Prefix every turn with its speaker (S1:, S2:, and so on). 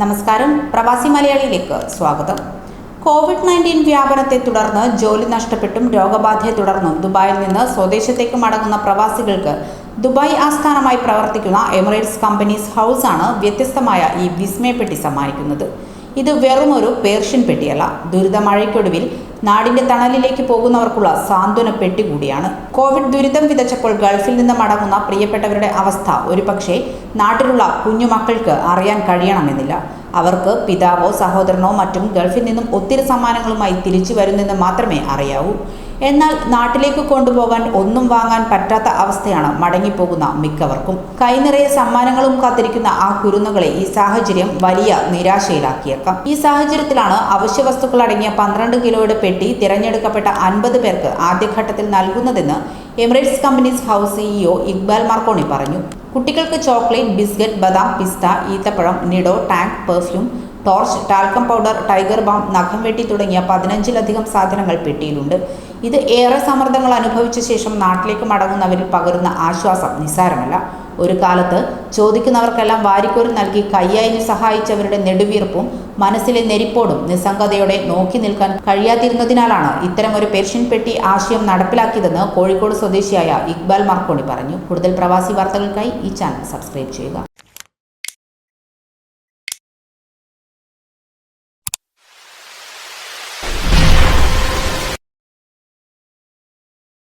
S1: നമസ്കാരം. പ്രവാസി മലയാളിയിലേക്ക് സ്വാഗതം. കോവിഡ് നയന്റീൻ വ്യാപനത്തെ തുടർന്ന് ജോലി നഷ്ടപ്പെട്ടും രോഗബാധയെ തുടർന്നും ദുബായിൽ നിന്ന് സ്വദേശത്തേക്ക് മടങ്ങുന്ന പ്രവാസികൾക്ക് ദുബായ് ആസ്ഥാനമായി പ്രവർത്തിക്കുന്ന എമിറേറ്റ്സ് കമ്പനീസ് ഹൗസാണ് വ്യത്യസ്തമായ ഈ വിസ്മയപ്പെട്ടി സമ്മാനിക്കുന്നത്. ഇത് വെറുമൊരു പേർഷ്യൻ പെട്ടിയല്ല. ദുരിത മഴയ്ക്കൊടുവിൽ നാടിന്റെ തണലിലേക്ക് പോകുന്നവർക്കുള്ള സാന്ത്വന പെട്ടി കൂടിയാണ്. കോവിഡ് ദുരിതം വിതച്ചപ്പോൾ ഗൾഫിൽ നിന്ന് മടങ്ങുന്ന പ്രിയപ്പെട്ടവരുടെ അവസ്ഥ ഒരുപക്ഷെ നാട്ടിലുള്ള കുഞ്ഞുമക്കൾക്ക് അറിയാൻ കഴിയണമെന്നില്ല. അവർക്ക് പിതാവോ സഹോദരനോ മറ്റും ഗൾഫിൽ നിന്നും ഒത്തിരി സമ്മാനങ്ങളുമായി തിരിച്ചു വരുന്നെന്ന് മാത്രമേ അറിയാവൂ. എന്നാൽ നാട്ടിലേക്ക് കൊണ്ടുപോകാൻ ഒന്നും വാങ്ങാൻ പറ്റാത്ത അവസ്ഥയാണ് മടങ്ങിപ്പോകുന്ന മിക്കവർക്കും. കൈനിറയെ സമ്മാനങ്ങളും കാത്തിരിക്കുന്ന ആ കുരുന്നുകളെ ഈ സാഹചര്യം വലിയ നിരാശയിലാക്കിയേക്കാം. ഈ സാഹചര്യത്തിലാണ് അവശ്യ വസ്തുക്കൾ അടങ്ങിയ പന്ത്രണ്ട് കിലോയുടെ പെട്ടി തിരഞ്ഞെടുക്കപ്പെട്ട അൻപത് പേർക്ക് ആദ്യഘട്ടത്തിൽ നൽകുന്നതെന്ന് Emirates companies house CEO Iqbal Marconi പറഞ്ഞു. കുട്ടികൾക്ക് ചോക്ലേറ്റ് ബിസ്ക്കറ്റ് ബദാം പിസ്ത ഈത്തപ്പഴം Nido Tang perfume torch talcum powder Tiger balm നഖം വെട്ടി തുടങ്ങിയ പതിനഞ്ചിലധികം സാധനങ്ങൾ പെട്ടിയിലുണ്ട്. ഇത് ഏറെ സമ്മർദ്ദങ്ങൾ അനുഭവിച്ച ശേഷം നാട്ടിലേക്ക് മടങ്ങുന്നവരിൽ പകരുന്ന ആശ്വാസം നിസ്സാരമല്ല. ഒരു കാലത്ത് ചോദിക്കുന്നവർക്കെല്ലാം വാരിക്കോരി നൽകി കയ്യായി സഹായിച്ചവരുടെ നെടുവീർപ്പും മനസ്സിലെ നെരിപ്പോടും നിസ്സംഗതയോടെ നോക്കി നിൽക്കാൻ കഴിയാതിരുന്നതിനാലാണ് ഇത്തരം ഒരു പെർഷ്യൻ പെട്ടി ആശയം നടപ്പിലാക്കിയതെന്ന് കോഴിക്കോട് സ്വദേശിയായ ഇക്ബാൽ മർക്കോണി പറഞ്ഞു. കൂടുതൽ പ്രവാസി വാർത്തകൾക്കായി ഈ ചാനൽ സബ്സ്ക്രൈബ് ചെയ്യുക.